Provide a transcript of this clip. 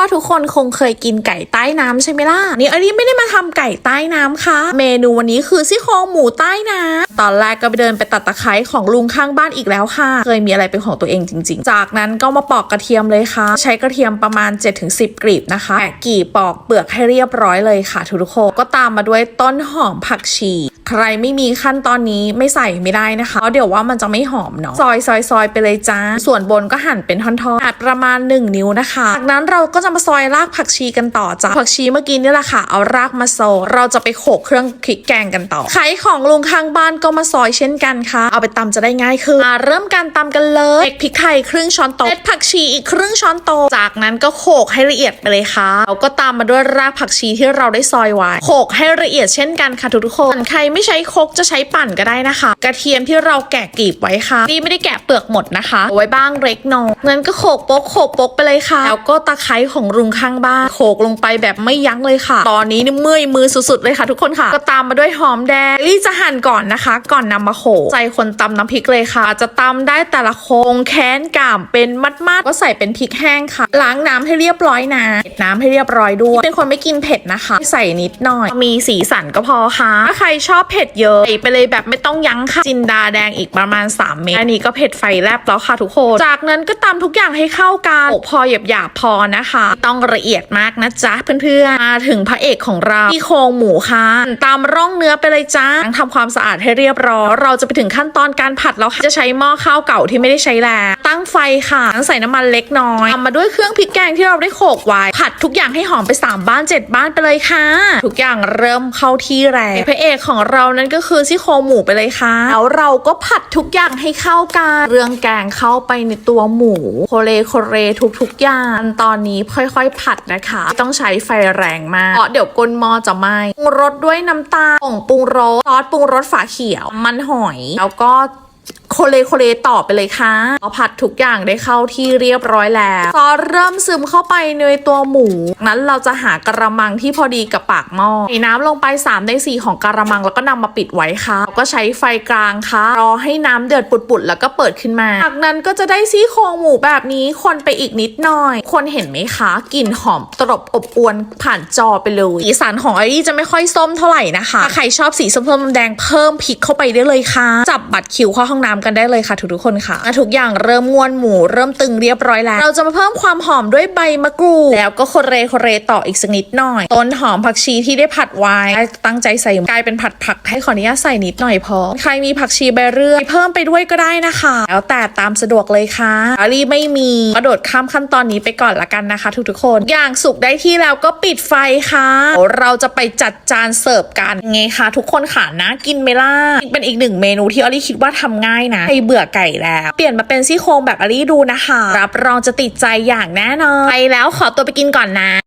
ว่าทุกคนคงเคยกินไก่ใต้น้ำใช่ไหมล่ะ นี่อันนี้ไม่ได้มาทำไก่ใต้น้ำค่ะ เมนูวันนี้คือซี่โครงหมูใต้น้ำตอนแรกก็ไปเดินไปตัดตะไคร้ของลุงข้างบ้านอีกแล้วค่ะ เคยมีอะไรเป็นของตัวเองจริง ๆ จากนั้นก็มาปอกกระเทียมเลยค่ะ ใช้กระเทียมประมาณ 7-10กลีบนะคะแกะกลีบปอกเปลือกให้เรียบร้อยเลยค่ะทุกคนก็ตามมาด้วยต้นหอมผักชีใครไม่มีขั้นตอนนี้ไม่ใส่ไม่ได้นะคะเพราะเดี๋ยวว่ามันจะไม่หอมเนาะซอยซอยซอยไปเลยจ้า ส่วนบนก็หั่นเป็นท่อนๆประมาณ 1 นิ้วนะคะ จากนั้นเราก็จะมาซอยรากผักชีกันต่อจ้าผักชีเมื่อกี้นี่แหละค่ะ เอารากมาโซยเราจะไปโขลกเครื่องพริกแกงกันต่อไข่ของลุงข้างบ้านก็มาซอยเช่นกันค่ะ เอาไปตำจะได้ง่ายขึ้นมาเริ่มการตำกันเลยเด็กพริกไทยครึ่งช้อนโต๊ะเม็ดผักชีอีกครึ่งช้อนโต๊ะจากนั้นก็โขลกให้ละเอียดไปเลยค่ะเราก็ตามมาด้วยรากผักชีที่เราได้ซอยไว้โขลกให้ละเอียดเช่นกันค่ะทุกๆคนใครไม่ใช้คกจะใช้ปั่นก็ได้นะคะ กระเทียมที่เราแกะกลีบไว้ค่ะนี่ไม่ได้แกะเปลือกหมดนะคะเอาไว้บ้างเล็กน้อยงั้นก็โขกโป๊กโขกโป๊กไปเลยค่ะ แล้วก็ตะไคร้ของรุงข้างบ้านโขกลงไปแบบไม่ยั้งเลยค่ะ ตอนนี้นี่เมื่อยมือสุดๆเลยค่ะ ทุกคนค่ะ ก็ตามมาด้วยหอมแดงลี่จะหั่นก่อนนะคะ ก่อนนำมาโขกใจคนตำน้ำพริกเลยค่ะ จะตำได้แต่ละโคงแค้นกามเป็นมัดๆก็ใส่เป็นพริกแห้งค่ะ ล้างน้ำให้เรียบร้อยนะเผ็ดน้ำให้เรียบร้อยด้วยเป็นคนไม่กินเผ็ดนะคะ ใส่นิดหน่อย มีสีสันก็พอค่ะถ้าใครชอบเผ็ดเยอะใส่ไปเลยแบบไม่ต้องยั้งค่ะจินดาแดงอีกประมาณ 3 เม็ดอันนี้ก็เผ็ดไฟแลบแล้วค่ะทุกคน จากนั้นก็ตำทุกอย่างให้เข้ากันโขกพอหยาบหยาบๆพอนะคะต้องละเอียดมากนะจ๊ะเพื่อนๆมาถึงพระเอกของเราที่โครงหมูค่ะตามร่องเนื้อไปเลยจ้าทำความสะอาดให้เรียบร้อยเราจะไปถึงขั้นตอนการผัดแล้วค่ะจะใช้หม้อข้าวเก่าที่ไม่ได้ใช้แล้วตั้งไฟค่ะใส่น้ำมันเล็กน้อยตามมาด้วยเครื่องพริกแกงที่เราได้โขกไว้ผัดทุกอย่างให้หอมไป 3 บ้าน 7 บ้านไปเลยค่ะ ทุกอย่างเริ่มเข้าที่แล้วพระเอกของเรานั้นก็คือซี่โครงหมูไปเลยค่ะแล้วเราก็ผัดทุกอย่างให้เข้ากันเรื่องแกงเข้าไปในตัวหมูโคเลโคเรทุกๆอย่างตอนนี้ค่อยๆ ผัดนะคะ ต้องใช้ไฟแรงมากเพราะเดี๋ยวก้นหม้อจะไหม้ปรุงรสด้วยน้ำตาลผงปรุงรสซอสปรุงรสฝาเขียว มันหอย แล้วก็ เลโคเลต่อไปเลยค่ะพอผัดทุกอย่างได้เข้าที่เรียบร้อยแล้วซอสเริ่มซึมเข้าไปในตัวหมู นั้นเราจะหากระมังที่พอดีกับปากหม้อใส่น้ำลงไป 3 ใน 4 ของกระมังแล้วก็นำมาปิดไว้ค่ะแล้วก็ใช้ไฟกลางค่ะ รอให้น้ำเดือดปุดๆ แล้วก็เปิดขึ้นมา จากนั้นก็จะได้ซี่โครงหมูแบบนี้คนไปอีกนิดหน่อย คนเห็นไหมคะกลิ่นหอมตรบอบอวนผ่านจอไปเลยสีสันของไอรี่จะไม่ค่อยส้มเท่าไหร่นะคะถ้าใครชอบสีส้มๆแดงเพิ่มพริกเข้าไปได้เลยค่ะ จับบัตรคิวเข้าห้องน้ำกันได้เลยค่ะทุกๆคนค่ะะทุกอย่างเริ่มงวนหมูเริ่มตึงเรียบร้อยแล้ว เราจะมาเพิ่มความหอมด้วยใบมะกรูดแล้วก็โคเรโคเรต่ออีกสักนิดหน่อยต้นหอมผักชีที่ได้ผัดไว้ตั้งใจใส่กลายเป็นผัดผักให้ขออนุญาตใส่นิดหน่อยพอ ใครมีผักชีใบเรื่อยเพิ่มไปด้วยก็ได้นะคะ แล้วแต่ตามสะดวกเลยค่ะอารีไม่มีกระโดดข้ามขั้นตอนนี้ไปก่อนละกันนะคะ ทุกๆคน อย่างสุกได้ที่แล้วก็ปิดไฟค่ะ เราจะไปจัดจานเสิร์ฟกันไงคะทุกคนค่ะนะกินไหมล่ะเป็นอีกหนึ่งเมนูที่ออลี่คิดว่าทำง่ายนะใครเบื่อไก่แล้ว เปลี่ยนมาเป็นซี่โครงแบบออลี่ดูนะคะ รับรองจะติดใจอย่างแน่นอน ไปแล้วขอตัวไปกินก่อนนะ